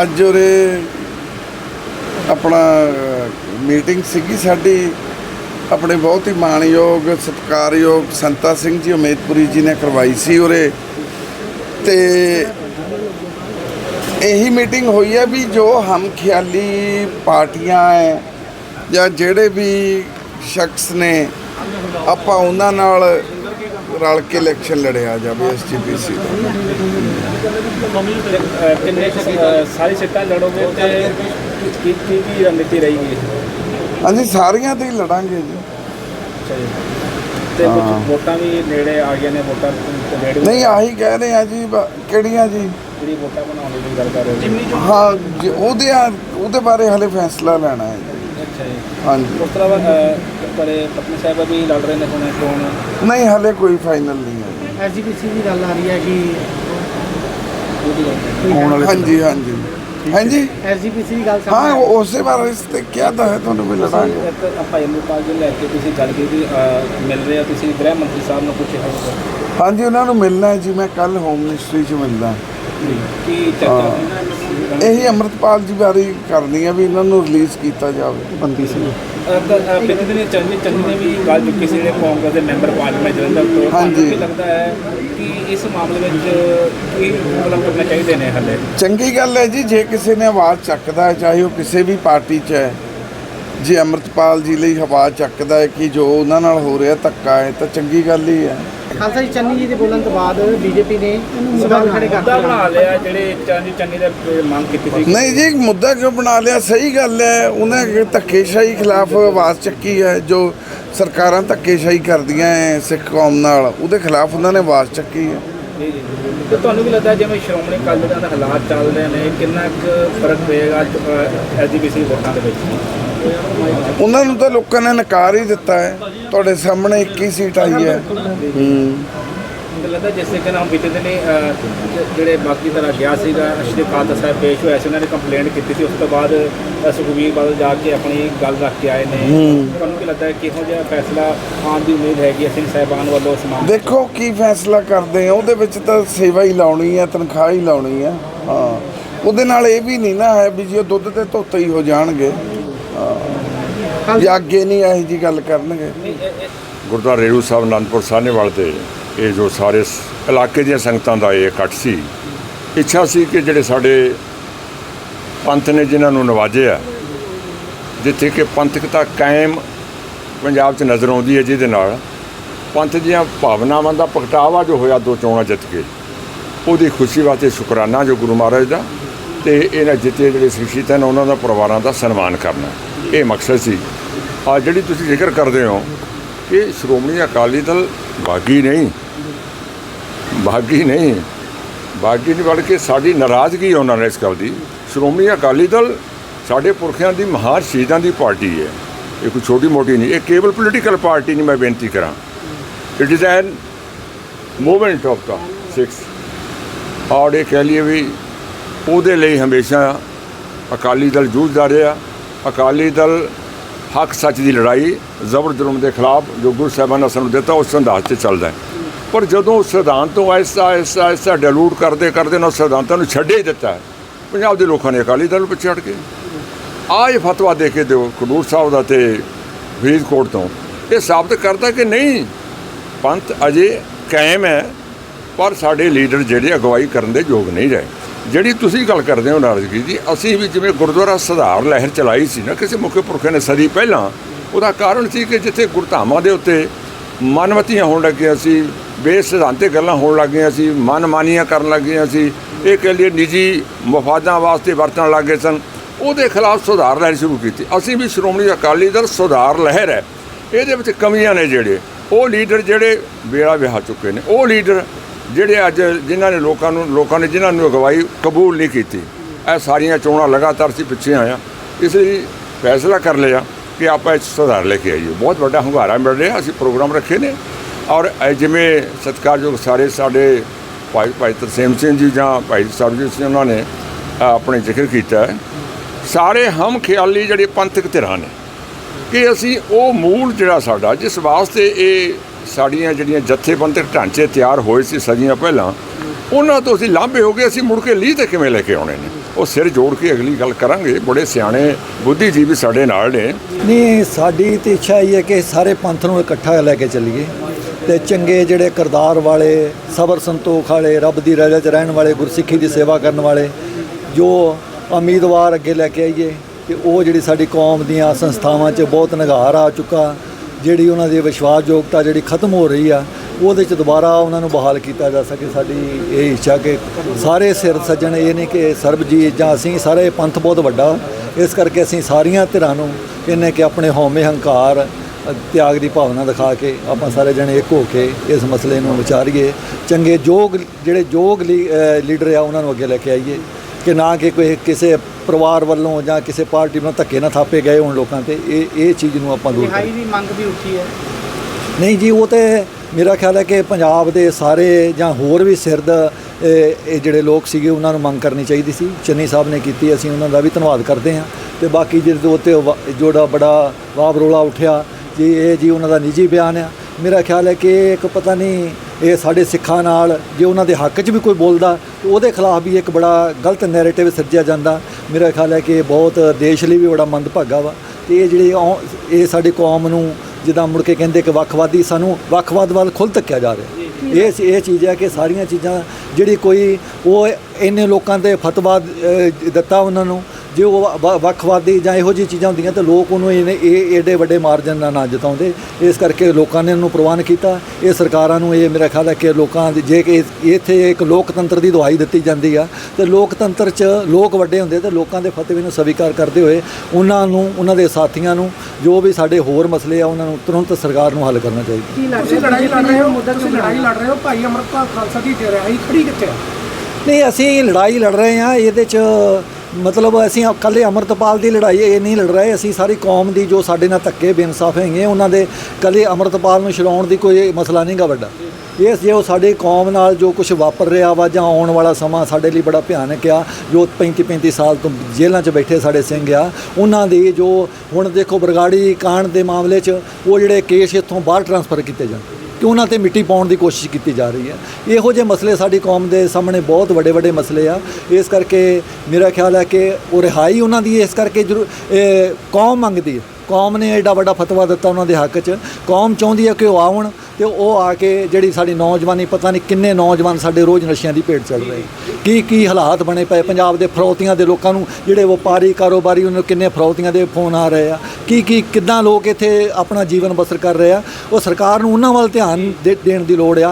ਅੱਜ ਉਰੇ ਆਪਣਾ ਮੀਟਿੰਗ ਸੀਗੀ ਸਾਡੀ। ਆਪਣੇ ਬਹੁਤ ਹੀ ਮਾਣਯੋਗ, ਸਤਿਕਾਰਯੋਗ ਸੰਤਾ ਸਿੰਘ ਜੀ ਉਮੇਦਪੁਰੀ ਜੀ ਨੇ ਕਰਵਾਈ ਸੀ ਉਰੇ। ਤੇ ਇਹੀ ਮੀਟਿੰਗ ਹੋਈ ਹੈ ਵੀ ਜੋ ਹਮ ਖਿਆਲੀ ਪਾਰਟੀਆਂ ਹੈ ਜਾਂ ਜਿਹੜੇ ਵੀ ਸ਼ਖਸ ਨੇ, ਆਪਾਂ ਉਹਨਾਂ ਨਾਲ ਰਲ ਕੇ ਇਲੈਕਸ਼ਨ ਲੜਿਆ ਜਾਵੇ ਐਸਜੀਪੀਸੀ ਦਾ ਕਿੰਨੇ ਸਾਰੀ ਸੀਟਾਂ ਲੜੋਗੇ ਤੇ ਕੀ ਕੀ ਕੀ ਰਣਨੀਤੀ ਰਹੇਗੀ? ਅਸੀਂ ਸਾਰੀਆਂ ਤੇ ਹੀ ਲੜਾਂਗੇ ਜੀ। ਤੇ ਕੁਝ ਵੋਟਾਂ ਵੀ ਨੇੜੇ ਆ ਗਈਆਂ ਨੇ ਵੋਟਾਂ ਨੇੜੇ ਨਹੀਂ ਆਹੀ ਕਹਿ ਰਹੇ ਆ ਜੀ ਬ- ਕਿਹੜੀਆਂ ਜੀ? ਜਿਹੜੀ ਵੋਟਾਂ ਬਣਾਉਣ ਦੀ ਗੱਲ ਕਰ ਰਹੇ ਹੋ ਹਾਂ ਜੀ, ਉਹਦੇ ਆ- ਉਹਦੇ ਬਾਰੇ ਹਲੇ ਫੈਸਲਾ ਲੈਣਾ ਹੈ ਜੀ। ਅੱਛਾ ਜੀ। ਹਾਂਜੀ। ਉਸ ਤੋਂ ਇਲਾਵਾ ਪਰ ਪਤਨੀ ਸਾਹਿਬਾ ਵੀ ਲੜ ਰਹੇ ਨੇ ਹੁਣ ਚੋਣ ਨਹੀਂ ਹਲੇ ਕੋਈ ਫਾਈਨਲ ਨਹੀਂ ਹੈ। ਐਸਜੀਪੀਸੀ ਦੀ ਗੱਲ ਆ ਰਹੀ ਹੈ ਕਿ ਹਾਂਜੀ ਹਾਂਜੀ। ਹਾਂਜੀ। ਐਸਜੀਪੀਸੀ ਦੀ ਗੱਲ ਹਾਂ ਉਸੇ ਬਾਰੇ ਇਸ ਤੇ ਕਿਹਾ ਤਾਂ ਹੈ ਤੁਹਾਨੂੰ ਵੀ ਲੜਾਂਗੇ ਜੀ ਨੂੰ ਲੈ ਕੇ ਤੁਸੀਂ ਗੱਲ ਕੀਤੀ ਅ, ਮਿਲ ਰਹੇ ਹੋ ਤੁਸੀਂ ਗ੍ਰਹਿ ਮੰਤਰੀ ਸਾਹਿਬ ਨੂੰ ਪੁੱਛਿਆ ਹੋਊਗਾ। ਹਾਂਜੀ ਉਹਨਾਂ ਨੂੰ ਮਿਲਣਾ ਹੈ ਜੀ ਮੈਂ ਕੱਲ ਹੋਮ ਮਿਨਿਸਟਰੀ 'ਚ ਮਿਲਦਾ। ਕੀ ਚਰਚਾ ਇਹੀ ਅੰਮ੍ਰਿਤਪਾਲ ਜੀ ਬਾਰੇ ਕਰਨੀ ਹੈ ਵੀ ਇਹਨਾਂ ਨੂੰ ਰਿਲੀਜ਼ ਕੀਤਾ ਜਾਵੇ। ਬੰਦੀ ਸਿੰਘ ਪਿਛਲੇ ਦਿਨ ਚੰਨੀ ਚੰਨੀ ਨੇ ਵੀ ਗੱਲ ਚੁੱਕੀ ਸੀ ਜਿਹੜੇ ਕਾਂਗਰਸ ਦੇ ਮੈਂਬਰ ਪਾਰਲੀਮੈਂਟ ਜਲੰਧਰ ਤੋਂ ਹਾਂਜੀ। ਤੁਹਾਨੂੰ ਕੀ ਲੱਗਦਾ ਹੈ ਕਿ ਇਸ ਮਾਮਲੇ ਵਿੱਚ ਕੀ ਕਦਮ ਕਰਨੇ ਚਾਹੀਦੇ ਨੇ ਹਲੇ? ਚੰਗੀ ਗੱਲ ਹੈ ਜੀ ਜੇ ਕਿਸੇ ਨੇ ਆਵਾਜ਼ ਚੱਕਦਾ ਹੈ ਚਾਹੇ ਉਹ ਕਿਸੇ ਵੀ ਪਾਰਟੀ 'ਚ ਹੈ ਜੇ ਅੰਮ੍ਰਿਤਪਾਲ ਜੀ ਲਈ ਆਵਾਜ਼ ਚੱਕਦਾ ਹੈ ਕਿ ਜੋ ਉਹਨਾਂ ਨਾਲ ਹੋ ਰਿਹਾ ਧੱਕਾ ਹੈ ਤਾਂ ਚੰਗੀ ਗੱਲ ਹੀ ਹੈ। ਖਾਲਸਾ ਜੀ ਚੰਨੀ ਜੀ ਦੇ ਬੋਲਣ ਤੋਂ ਬਾਅਦ ਬੀਜੇਪੀ ਨੇ ਸਵਾਲ ਖੜੇ ਕਰ ਦਿੱਤੇ। ਬਣਾ ਲਿਆ ਜਿਹੜੇ ਚੰਨੀ ਚੰਨੀ ਦੇ ਮੰਗ ਕੀਤੀ ਸੀ। ਨਹੀਂ ਜੀ ਮੁੱਦਾ ਕਿਉਂ ਬਣਾ ਲਿਆ ਸਹੀ ਗੱਲ ਹੈ। ਉਹਨੇ ਧੱਕੇਸ਼ਾਹੀ ਖਿਲਾਫ ਆਵਾਜ਼ ਚੱਕੀ ਹੈ ਜੋ ਸਰਕਾਰਾਂ ਧੱਕੇਸ਼ਾਹੀ ਕਰਦੀਆਂ ਹੈ ਸਿੱਖ ਕੌਮ ਨਾਲ ਉਹਦੇ ਖਿਲਾਫ ਉਹਨਾਂ ਨੇ ਆਵਾਜ਼ ਚੱਕੀ ਹੈ। ਜੀ ਜੀ ਤੇ ਤੁਹਾਨੂੰ ਵੀ ਲੱਗਦਾ ਜਿਵੇਂ ਸ਼੍ਰੋਮਣੀ ਅਕਾਲੀ ਦਲ ਦੇ ਹਾਲਾਤ ਚੱਲ ਰਹੇ ਨੇ ਕਿੰਨਾ ਕੁ ਫ਼ਰਕ ਪਏਗਾ ਐਜੀਪੀਸੀ ਵੋਟਾਂ ਦੇ ਵਿੱਚ? ਉਹਨਾਂ ਨੂੰ ਤਾਂ ਲੋਕਾਂ ਨੇ ਨਕਾਰ ਹੀ ਦਿੱਤਾ ਹੈ। ਤੁਹਾਡੇ ਸਾਹਮਣੇ 21 ਸੀਟ ਆਈ ਹੈ। ਹੂੰ। ਮੈਨੂੰ ਲੱਗਦਾ ਜਿਸ ਤਰੀਕੇ ਨਾਲ ਬੀਤੇ ਦਿਨ ਹੀ, ਅਹ, ਜ- ਜਿਹੜੇ ਬਾਕੀ ਤਰ੍ਹਾਂ ਗਿਆ ਸੀਗਾ ਸ਼੍ਰੀ ਅਕਾਲ ਤਖਤ ਸਾਹਿਬ ਪੇਸ਼ ਹੋਇਆ ਸੀ ਉਹਨਾਂ ਨੇ ਕੰਪਲੇਂਟ ਕੀਤੀ ਸੀ। ਉਸ ਤੋਂ ਬਾਅਦ ਅਹ, ਸੁਖਬੀਰ ਬਾਦਲ ਜਾ ਕੇ ਆਪਣੀ ਗੱਲ ਰੱਖ ਕੇ ਆਏ ਨੇ। ਤੁਹਾਨੂੰ ਕੀ ਲੱਗਦਾ ਹੈ ਕਿਹੋ ਜਿਹਾ ਫੈਸਲਾ ਆਉਣ ਦੀ ਉਮੀਦ ਹੈਗੀ ਹੈ ਸਿੰਘ ਸਾਹਿਬਾਨ ਵੱਲੋਂ? ਦੇਖੋ ਕੀ ਫੈਸਲਾ ਕਰਦੇ ਆ। ਉਹਦੇ ਵਿੱਚ ਤਾਂ ਸੇਵਾ ਹੀ ਲਾਉਣੀ ਹੈ ਤਨਖਾਹ ਹੀ ਲਾਉਣੀ ਹੈ। ਹਾਂ। ਉਹਦੇ ਨਾਲ ਇਹ ਵੀ ਨਹੀਂ ਨਾ ਹੈ ਵੀ ਜੀ ਦੁੱਧ ਤੇ ਧੋਤੇ ਹੀ ਹੋ ਜਾਣਗੇ। ਜਾਂ ਅੱਗੇ ਨਹੀਂ ਇਹੋ ਜੀ ਗੱਲ ਕਰਨਗੇ। ਗੁਰਦੁਆਰਾ ਰੇੜੂ ਸਾਹਿਬ ਅਨੰਦਪੁਰ ਸਾਹਨੇਵਾਲ ਤੇ ਇਹ ਜੋ ਸਾਰੇ ਇਲਾਕੇ ਦੀਆਂ ਸੰਗਤਾਂ ਦਾ ਇਹ ਇਕੱਠ ਸੀ। ਇੱਛਾ ਸੀ ਕਿ ਜਿਹੜੇ ਸਾਡੇ ਪੰਥ ਨੇ ਜਿਨ੍ਹਾਂ ਨੂੰ ਨਵਾਜਿਆ ਜਿੱਥੇ ਕਿ ਪੰਥਕਤਾ ਕਾਇਮ ਪੰਜਾਬ 'ਚ ਨਜ਼ਰ ਆਉਂਦੀ ਹੈ ਜਿਹਦੇ ਨਾਲ ਪੰਥ ਦੀਆਂ ਭਾਵਨਾਵਾਂ ਦਾ ਪ੍ਰਗਟਾਵਾ ਜੋ ਹੋਇਆ, ਦੋ ਚੋਣਾਂ ਜਿੱਤ ਕੇ। ਉਹਦੀ ਖੁਸ਼ੀ ਵਾਸਤੇ ਸ਼ੁਕਰਾਨਾ ਜੋ ਗੁਰੂ ਮਹਾਰਾਜ ਦਾ ਤੇ ਇਹਨਾਂ ਜਿੱਤੇ ਜਿਹੜੇ ਸ਼ਖਸੀਅਤ ਹਨ, ਉਹਨਾਂ ਦਾ ਪਰਿਵਾਰਾਂ ਦਾ ਸਨਮਾਨ ਕਰਨਾ। ਇਹ ਮਕਸਦ ਸੀ। ਆ ਜਿਹੜੀ ਤੁਸੀਂ ਜ਼ਿਕਰ ਕਰਦੇ ਹੋ ਕਿ ਸ਼੍ਰੋਮਣੀ ਅਕਾਲੀ ਦਲ ਬਾਗੀ ਨਹੀਂ। ਬਾਗੀ ਨਹੀਂ। ਬਾਗੀ ਨਹੀਂ ਬਲਕਿ ਸਾਡੀ ਨਾਰਾਜ਼ਗੀ ਉਹਨਾਂ ਨੇ ਇਸ ਗੱਲ ਦੀ। ਸ਼੍ਰੋਮਣੀ ਅਕਾਲੀ ਦਲ ਸਾਡੇ ਪੁਰਖਿਆਂ ਦੀ ਮਹਾਨ ਸ਼ਹੀਦਾਂ ਦੀ ਪਾਰਟੀ ਹੈ। ਇਹ ਕੋਈ ਛੋਟੀ ਮੋਟੀ ਨਹੀਂ। ਇਹ ਕੇਵਲ ਪੋਲੀਟੀਕਲ ਪਾਰਟੀ ਨਹੀਂ ਮੈਂ ਬੇਨਤੀ ਕਰਾਂ। It is an movement of the Sikhs ਔਰ ਇਹ ਕਹਿ ਲਈਏ ਵੀ ਉਹਦੇ ਲਈ ਹਮੇਸ਼ਾ ਅਕਾਲੀ ਦਲ ਜੂਝਦਾ ਰਿਹਾ। ਅਕਾਲੀ ਦਲ ਹੱਕ ਸੱਚ ਦੀ ਲੜਾਈ ਜ਼ਬਰ ਜ਼ੁਲਮ ਦੇ ਖਿਲਾਫ ਜੋ ਗੁਰੂ ਸਾਹਿਬਾਨ ਨੇ ਸਾਨੂੰ ਦਿੱਤਾ, ਉਸ ਸਿਧਾਂਤ 'ਚ ਚੱਲਦਾ ਪਰ ਜਦੋਂ ਉਸ ਸਿਧਾਂਤ ਤੋਂ ਆਹਿਸਤਾ ਆਹਿਸਤਾ ਆਹਿਸਤਾ ਡਿਲੂਟ ਕਰਦੇ ਕਰਦੇ ਉਹਨਾਂ ਸਿਧਾਂਤਾਂ ਨੂੰ ਛੱਡੇ ਹੀ ਦਿੱਤਾ ਪੰਜਾਬ ਦੇ ਲੋਕਾਂ ਨੇ ਅਕਾਲੀ ਦਲ ਪਿੱਛੇ ਹਟ ਕੇ। ਆਹ ਇਹ ਫਤਵਾ ਦੇ ਕੇ ਦਿਓ, ਖਡੂਰ ਸਾਹਿਬ ਦਾ ਤੇ ਫਰੀਦਕੋਟ ਤੋਂ। ਇਹ ਸਾਬਤ ਕਰਦਾ ਕਿ ਨਹੀਂ, ਪੰਥ ਅਜੇ ਕਾਇਮ ਹੈ, ਪਰ ਸਾਡੇ ਲੀਡਰ ਜਿਹੜੇ ਅਗਵਾਈ ਕਰਨ ਦੇ ਯੋਗ ਨਹੀਂ ਰਹੇ। ਜਿਹੜੀ ਤੁਸੀਂ ਗੱਲ ਕਰਦੇ ਹੋ ਨਾਰਾਜ਼ਗੀ ਜੀ ਅਸੀਂ ਵੀ ਜਿਵੇਂ ਗੁਰਦੁਆਰਾ ਸੁਧਾਰ ਲਹਿਰ ਚਲਾਈ ਸੀ ਨਾ, ਕਿਸੇ ਮੁੱਖ ਪੁਰਖੇ ਨੇ ਸਦੀ ਪਹਿਲਾਂ, ਉਹਦਾ ਕਾਰਨ ਸੀ ਕਿ ਜਿੱਥੇ ਗੁਰਧਾਮਾਂ ਦੇ ਉੱਤੇ ਮਨਮਤੀਆਂ ਹੋਣ ਲੱਗੀਆਂ ਸੀ, ਬੇਸਿਧਾਂਤੇ ਗੱਲਾਂ ਹੋਣ ਲੱਗੀਆਂ ਸੀ, ਮਨਮਾਨੀਆਂ ਕਰਨ ਲੱਗੀਆਂ ਸੀ, ਇਹ ਕਹਿ ਲਈਏ ਨਿੱਜੀ ਮਫਾਦਾਂ ਵਾਸਤੇ ਵਰਤਣ ਲੱਗੇ ਸਨ, ਉਹਦੇ ਖਿਲਾਫ ਸੁਧਾਰ ਲਹਿਰ ਸ਼ੁਰੂ ਕੀਤੀ। ਅਸੀਂ ਵੀ ਸ਼੍ਰੋਮਣੀ ਅਕਾਲੀ ਦਲ ਸੁਧਾਰ ਲਹਿਰ ਹੈ। ਇਹਦੇ ਵਿੱਚ ਕਮੀਆਂ ਨੇ ਜਿਹੜੇ, ਉਹ ਲੀਡਰ ਜਿਹੜੇ ਬੇੜਾ ਵਿਹਾ ਚੁੱਕੇ ਨੇ, ਉਹ ਲੀਡਰ ਜਿਹੜੇ ਅੱਜ ਜਿਨ੍ਹਾਂ ਨੇ ਲੋਕਾਂ ਨੂੰ ਲੋਕਾਂ ਨੇ ਜਿਨ੍ਹਾਂ ਨੂੰ ਅਗਵਾਈ ਕਬੂਲ ਨਹੀਂ ਕੀਤੀ, ਇਹ ਸਾਰੀਆਂ ਚੋਣਾਂ ਲਗਾਤਾਰ ਸੀ ਪਿੱਛੇ ਆਇਆ ਇਸ ਲਈ ਫੈਸਲਾ ਕਰ ਲਿਆ ਕਿ ਆਪਾਂ ਇਹ 'ਚ ਸੁਧਾਰ ਲੈ ਕੇ ਆਈਏ। ਬਹੁਤ ਵੱਡਾ ਹੁੰਗਾਰਾ ਮਿਲ ਰਿਹਾ, ਅਸੀਂ ਪ੍ਰੋਗਰਾਮ ਰੱਖੇ ਨੇ। ਔਰ ਜਿਵੇਂ ਸਤਿਕਾਰਯੋਗ ਸਾਰੇ ਸਾਡੇ ਭਾਈ ਭਾਈ ਤਰਸੇਮ ਸਿੰਘ ਜੀ ਜਾਂ ਭਾਈ ਸਰਬਜੀਤ ਸਿੰਘ ਉਹਨਾਂ ਨੇ ਆਪਣੇ ਜ਼ਿਕਰ ਕੀਤਾ ਹੈ। ਸਾਰੇ ਹਮ ਖਿਆਲੀ ਜਿਹੜੇ ਪੰਥਕ ਧਿਰਾਂ ਨੇ, ਕਿ ਅਸੀਂ ਉਹ ਮੂਲ ਜਿਹੜਾ ਸਾਡਾ, ਜਿਸ ਵਾਸਤੇ ਇਹ ਸਾਡੀਆਂ ਜਿਹੜੀਆਂ ਜਥੇਬੰਦਕ ਢਾਂਚੇ ਤਿਆਰ ਹੋਏ ਸੀ ਸਦੀਆਂ ਪਹਿਲਾਂ, ਉਹਨਾਂ ਤੋਂ ਅਸੀਂ ਲਾਂਭੇ ਹੋ ਗਏ, ਅਸੀਂ ਮੁੜ ਕੇ ਲੀਹ ਤੇ ਕਿਵੇਂ ਲੈ ਕੇ ਆਉਣੇ ਨੇ? ਉਹ ਸਿਰ ਜੋੜ ਕੇ ਅਗਲੀ ਗੱਲ ਕਰਾਂਗੇ। ਬੜੇ ਸਿਆਣੇ ਬੁੱਧੀਜੀਵੀ ਸਾਡੇ ਨਾਲ ਨੇ। ਨਹੀਂ, ਸਾਡੀ ਤੇ ਇੱਛਾ ਇਹ ਹੈ ਕਿ ਸਾਰੇ ਪੰਥ ਨੂੰ ਇਕੱਠਾ ਲੈ ਕੇ ਚੱਲੀਏ ਤੇ ਚੰਗੇ ਜਿਹੜੇ ਕਰਤਾਰ ਵਾਲੇ, ਸਬਰ ਸੰਤੋਖ ਵਾਲੇ, ਰੱਬ ਦੀ ਰਜ਼ਾ 'ਚ ਰਹਿਣ ਵਾਲੇ, ਗੁਰਸਿੱਖੀ ਦੀ ਸੇਵਾ ਕਰਨ ਵਾਲੇ, ਜੋ ਉਮੀਦਵਾਰ ਅੱਗੇ ਲੈ ਕੇ ਆਈਏ, ਤੇ ਉਹ ਜਿਹੜੀ ਸਾਡੀ ਕੌਮ ਦੀਆਂ ਸੰਸਥਾਵਾਂ 'ਚ ਬਹੁਤ ਨਿਗਾਰ ਆ ਚੁੱਕਾ। ਜਿਹੜੀ ਉਹਨਾਂ ਦੀ ਵਿਸ਼ਵਾਸਯੋਗਤਾ ਜਿਹੜੀ ਖਤਮ ਹੋ ਰਹੀ ਆ, ਉਹਦੇ 'ਚ ਦੁਬਾਰਾ ਉਹਨਾਂ ਨੂੰ ਬਹਾਲ ਕੀਤਾ ਜਾ ਸਕੇ, ਸਾਡੀ ਇਹ ਇੱਛਾ ਕਿ ਸਾਰੇ ਸਿਰ ਸੱਜਣ, ਇਹ ਨਹੀਂ ਕਿ ਸਰਬਜੀਤ ਜਾਂ ਅਸੀਂ ਸਾਰੇ ਪੰਥ ਬਹੁਤ ਵੱਡਾ, ਇਸ ਕਰਕੇ ਅਸੀਂ ਸਾਰੀਆਂ ਧਿਰਾਂ ਨੂੰ ਇਹਨੇ ਕਿ ਆਪਣੇ ਹਉਮੈ ਹੰਕਾਰ, ਤਿਆਗ ਦੀ ਭਾਵਨਾ ਦਿਖਾ ਕੇ ਆਪਾਂ ਸਾਰੇ ਜਣੇ ਇੱਕ ਹੋ ਕੇ ਇਸ ਮਸਲੇ ਨੂੰ ਵਿਚਾਰੀਏ। ਚੰਗੇ ਯੋਗ ਜਿਹੜੇ ਯੋਗ ਲੀ- ਲੀਡਰ ਆ, ਉਹਨਾਂ ਨੂੰ ਅੱਗੇ ਲੈ ਕੇ ਆਈਏ, ਕਿ ਨਾ ਕਿ ਕੋਈ ਕਿਸੇ ਪਰਿਵਾਰ ਵੱਲੋਂ ਜਾਂ ਕਿਸੇ ਪਾਰਟੀ ਵੱਲੋਂ ਧੱਕੇ ਨਾ ਥਾਪੇ ਗਏ ਹੋਣ ਲੋਕਾਂ ਤੇ ਇਹ ਇਹ ਚੀਜ਼ ਨੂੰ ਆਪਾਂ ਦੂਰ ਰਿਹਾਈ ਦੀ ਮੰਗ ਵੀ ਉੱਠੀ ਹੈ। ਨਹੀਂ ਜੀ ਉਹ ਤੇ ਮੇਰਾ ਖਿਆਲ ਹੈ ਕਿ ਪੰਜਾਬ ਦੇ ਸਾਰੇ ਜਾਂ ਹੋਰ ਵੀ ਸਿਰਦ ਇਹ ਜਿਹੜੇ ਲੋਕ ਸੀਗੇ ਉਹਨਾਂ ਨੂੰ ਮੰਗ ਕਰਨੀ ਚਾਹੀਦੀ ਸੀ। ਚੰਨੀ ਸਾਹਿਬ ਨੇ ਕੀਤੀ ਅਸੀਂ ਉਹਨਾਂ ਦਾ ਵੀ ਧੰਨਵਾਦ ਕਰਦੇ ਹਾਂ। ਤੇ ਬਾਕੀ ਜਿਹੜੇ ਉੱਤੇ ਜਿਹੜਾ ਬੜਾ ਵਾਬ ਰੋਲਾ ਉੱਠਿਆ। ਜੀ ਇਹ ਜੀ ਉਹਨਾਂ ਦਾ ਨਿੱਜੀ ਬਿਆਨ ਆ। ਮੇਰਾ ਖਿਆਲ ਹੈ ਕਿ ਇੱਕ ਪਤਾ ਨਹੀਂ ਇਹ ਸਾਡੇ ਸਿੱਖਾਂ ਨਾਲ ਜੇ ਉਹਨਾਂ ਦੇ ਹੱਕ 'ਚ ਵੀ ਕੋਈ ਬੋਲਦਾ ਉਹਦੇ ਖਿਲਾਫ ਵੀ ਇੱਕ ਬੜਾ ਗਲਤ ਨੈਰੇਟਿਵ ਸਿਰਜਿਆ ਜਾਂਦਾ। ਮੇਰਾ ਖਿਆਲ ਹੈ ਕਿ ਇਹ ਬਹੁਤ ਦੇਸ਼ ਲਈ ਵੀ ਬੜਾ ਮੰਦਭਾਗਾ ਵਾ ਤੇ ਇਹ ਜਿਹੜੇ ਇਹ ਸਾਡੀ ਕੌਮ ਨੂੰ ਜਿੱਦਾਂ ਮੁੜ ਕੇ ਕਹਿੰਦੇ ਕਿ ਵੱਖਵਾਦੀ ਸਾਨੂੰ ਵੱਖਵਾਦ ਵੱਲ ਖੁੱਲ ਧੱਕਿਆ ਜਾ ਰਿਹਾ। ਇਹ ਇਹ ਚੀਜ਼ ਹੈ ਕਿ ਸਾਰੀਆਂ ਚੀਜ਼ਾਂ ਜਿਹੜੀ ਕੋਈ ਉਹ ਇੰਨੇ ਲੋਕਾਂ ਤੇ ਫਤਵਾ ਦਿੱਤਾ ਉਹਨਾਂ ਨੂੰ ਜੇ ਉਹ ਵੱਖਵਾਦੀ ਜਾਂ ਇਹੋ ਜਿਹੀ ਚੀਜ਼ਾਂ ਹੁੰਦੀਆਂ ਤਾਂ ਲੋਕ ਉਹਨੂੰ ਇਹਨੇ- ਇਹ ਏਡੇ ਵੱਡੇ ਮਾਰਜਨ ਨਾਲ ਨਾ ਜਿਤਾਉਂਦੇ। ਇਸ ਕਰਕੇ ਲੋਕਾਂ ਨੇ ਉਹਨੂੰ ਪ੍ਰਵਾਨ ਕੀਤਾ। ਇਹ ਸਰਕਾਰਾਂ ਨੂੰ ਇਹ ਮੇਰਾ ਖਿਆਲ ਹੈ ਕਿ ਲੋਕਾਂ ਦੀ ਜੇ ਕਿ ਇੱਥੇ ਇੱਕ ਲੋਕਤੰਤਰ ਦੀ ਦਵਾਈ ਦਿੱਤੀ ਜਾਂਦੀ ਆ ਤੇ ਲੋਕਤੰਤਰ 'ਚ ਲੋਕ ਵੱਡੇ ਹੁੰਦੇ ਤੇ ਲੋਕਾਂ ਦੇ ਫਤਵੇ ਨੂੰ ਸਵੀਕਾਰ ਕਰਦੇ ਹੋਏ ਉਹਨਾਂ ਨੂੰ ਉਹਨਾਂ ਦੇ ਸਾਥੀਆਂ ਨੂੰ ਜੋ ਵੀ ਸਾਡੇ ਹੋਰ ਮਸਲੇ ਆ ਉਹਨਾਂ ਨੂੰ ਤੁਰੰਤ ਸਰਕਾਰ ਨੂੰ ਹੱਲ ਕਰਨਾ ਚਾਹੀਦਾ। ਕੀ ਤੁਸੀਂ ਲੜਾਈ ਲੜ ਰਹੇ ਹੋ? ਮੁੱਦਾ ਤੁਸੀਂ ਲੜਾਈ ਲੜ ਰਹੇ ਹੋ? ਭਾਈ ਅਮਰਪਾਲ ਖਾਲਸਾ ਦੀ ਰਿਹਾਈ ਖੜੀ ਕਿੱਥੇ ਆ? ਨਹੀਂ ਅਸੀਂ ਲੜਾਈ ਲੜ ਰਹੇ ਹਾਂ। ਇਹਦੇ 'ਚ ਮਤਲਬ ਅਸੀਂ ਇਕੱਲੇ ਅਮਰਤਪਾਲ ਦੀ ਲੜਾਈ ਇਹ ਨਹੀਂ ਲੜ ਰਹੇ, ਅਸੀਂ ਸਾਰੀ ਕੌਮ ਦੀ ਜੋ ਸਾਡੇ ਨਾਲ ਧੱਕੇ ਬੇਇਨਸਾਫ ਹੈਗੇ, ਉਹਨਾਂ ਦੇ ਇਕੱਲੇ ਅਮਰਤਪਾਲ ਨੂੰ ਛਡਾਉਣ ਦੀ ਕੋਈ ਮਸਲਾ ਨਹੀਂਗਾ ਵੱਡਾ। ਇਹ ਜੇ ਉਹ ਸਾਡੀ ਕੌਮ ਨਾਲ ਜੋ ਕੁਝ ਵਾਪਰ ਰਿਹਾ ਵਾ ਜਾਂ ਆਉਣ ਵਾਲਾ ਸਮਾਂ ਸਾਡੇ ਲਈ ਬੜਾ ਭਿਆਨਕ ਆ, ਜੋ 35 35 ਸਾਲ ਤੋਂ ਜੇਲ੍ਹਾਂ 'ਚ ਬੈਠੇ ਸਾਡੇ ਸਿੰਘ ਆ, ਉਹਨਾਂ ਦੀ ਜੋ ਹੁਣ ਦੇਖੋ ਬਰਗਾੜੀ ਕਾਂਡ ਦੇ ਮਾਮਲੇ 'ਚ ਉਹ ਜਿਹੜੇ ਕੇਸ ਇੱਥੋਂ ਬਾਹਰ ਟਰਾਂਸਫਰ ਕੀਤੇ ਜਾਂਦੇ ਕਿ ਉਹਨਾਂ ਤੇ ਮਿੱਟੀ ਪਾਉਣ ਦੀ ਕੋਸ਼ਿਸ਼ ਕੀਤੀ ਜਾ ਰਹੀ ਹੈ। ਇਹੋ ਜਿਹੇ ਮਸਲੇ ਸਾਡੀ ਕੌਮ ਦੇ ਸਾਹਮਣੇ ਬਹੁਤ ਵੱਡੇ ਵੱਡੇ ਮਸਲੇ ਆ। ਇਸ ਕਰਕੇ ਮੇਰਾ ਖਿਆਲ ਹੈ ਕਿ ਉਹ ਰਿਹਾਈ ਉਹਨਾਂ ਦੀ ਇਸ ਕਰਕੇ ਜ਼ਰੂਰ ਕੌਮ ਮੰਗਦੀ ਹੈ। ਕੌਮ ਨੇ ਐਡਾ ਵੱਡਾ ਫਤਵਾ ਦਿੱਤਾ ਉਹਨਾਂ ਦੇ ਹੱਕ 'ਚ। ਕੌਮ ਚਾਹੁੰਦੀ ਹੈ ਕਿ ਉਹ ਆਉਣ ਤੇ ਉਹ ਆ ਕੇ ਜਿਹੜੀ ਸਾਡੀ ਨੌਜਵਾਨੀ, ਪਤਾ ਨਹੀਂ ਕਿੰਨੇ ਨੌਜਵਾਨ ਸਾਡੇ ਰੋਜ਼ ਨਸ਼ਿਆਂ ਦੀ ਭੇਟ ਚੜ ਰਹੇ। ਕੀ ਕੀ ਹਾਲਾਤ ਬਣੇ ਪਏ? ਪੰਜਾਬ ਦੇ ਫਰੌਤੀਆਂ ਦੇ ਲੋਕਾਂ ਨੂੰ ਜਿਹੜੇ ਵਪਾਰੀ ਕਾਰੋਬਾਰੀ, ਉਹਨਾਂ ਨੂੰ ਕਿੰਨੇ ਫਰੌਤੀਆਂ ਦੇ ਫੋਨ ਆ ਰਹੇ ਆ? ਕੀ ਕੀ, ਕਿੱਦਾਂ ਲੋਕ ਇੱਥੇ ਆਪਣਾ ਜੀਵਨ ਬਸਰ ਕਰ ਰਹੇ ਆ? ਉਹ ਸਰਕਾਰ ਨੂੰ ਉਹਨਾਂ ਵੱਲ ਧਿਆਨ ਦੇ- ਦੇਣ ਦੀ ਲੋੜ ਆ।